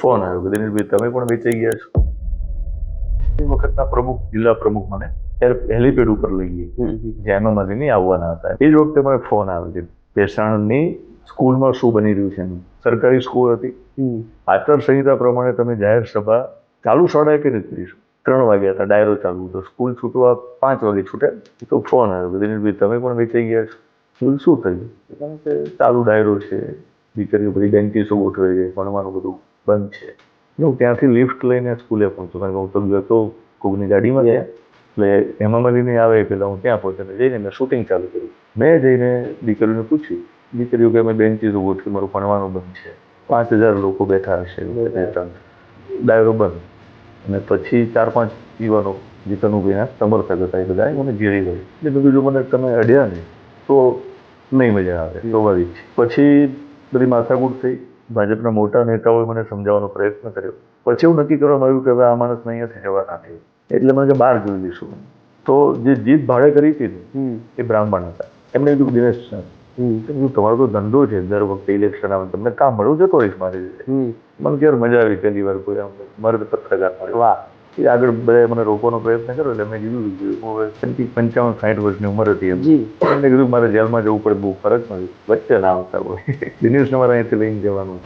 Phone આવ્યો કે દિનેશભાઈ તમે પણ વેચાઈ ગયા છો? એ વખતના પ્રમુખ જિલ્લા પ્રમુખ મને હેલીપેડ ઉપર લઈ ગઈ. જ્યાં મારી નહીં આવવાના હતા. એ જ વખતે મને ફોન આવ્યો છે ભેસાણની સ્કૂલમાં શું બની રહ્યું છે સરકારી સ્કૂલ હતી. આચારસંહિતા પ્રમાણે તમે જાહેર સભા ચાલુ શાળાએ કે નથી કરીશું? ત્રણ વાગ્યા હતા ડાયરો ચાલુ હતો. સ્કૂલ છૂટવા પાંચ વાગે છૂટે. તો ફોન આવ્યો કે દિનેશભાઈ તમે પણ વેચાઈ ગયા છો? સ્કૂલ શું થયું? કારણ કે ચાલુ ડાયરો છે. દીકરીઓ બધી બેન્ચીસો ગોઠવે છે ભણવાનું બધું. બંધ છે. હું ત્યાંથી લિફ્ટ લઈને સ્કૂલે પહોંચું કારણ કે હું તો ગયો કોકની ગાડીમાં ગયા એટલે એમાં મળીને આવે પહેલાં હું ત્યાં પહોંચે જઈને મેં શૂટિંગ ચાલુ કર્યું. મેં જઈને દીકરીઓને પૂછ્યું દીકરીઓ કે અમે ઊભો છું મારું ભણવાનું બંધ છે. પાંચ હજાર લોકો બેઠા હશે ડાયરો બંધ. અને પછી ચાર પાંચ યુવાનો જે કનુભાઈના સમર્થક હતા એ બધા મને ઘેરી ગયું. એટલે મેં કીધું મને તમે અડ્યા ને તો નહીં મજા આવે સ્વાભાવિક પછી બધી માથાકૂટ થઈ. ભાજપના મોટા નેતાઓએ મને સમજાવવાનો પ્રયત્ન કર્યો. પછી એવું નક્કી કરવામાં આવ્યું કે હવે આ માણસ અહીંયા રહેવાના નથી એટલે મને કે બહાર જોઈ લઈશું. તો જે જીત ભાડે કરી હતી એ બ્રાહ્મણ હતા. એમને કીધું દિનેશ કીધું તમારો તો ધંધો છે દર વખતે ઇલેક્શન આવે તમને કામ મળવું જતો રહીશ મારી રીતે? મને ક્યારે મજા આવી પહેલી વાર કોઈ આમ મર્દ પત્રકાર વાહ. એ આગળ બધા મને રોકવાનો પ્રયત્ન કર્યો એટલે મેં કીધું હું હવે પંચી- પંચાવન સાઠ વર્ષની ઉંમર હતી એમ. એમને કીધું મારે જેલમાં જવું પડે બહુ ફરક નથી. વચ્ચે ના આવતા હોય. દિનેશને મારે અહીંયાથી લઈને જવાનું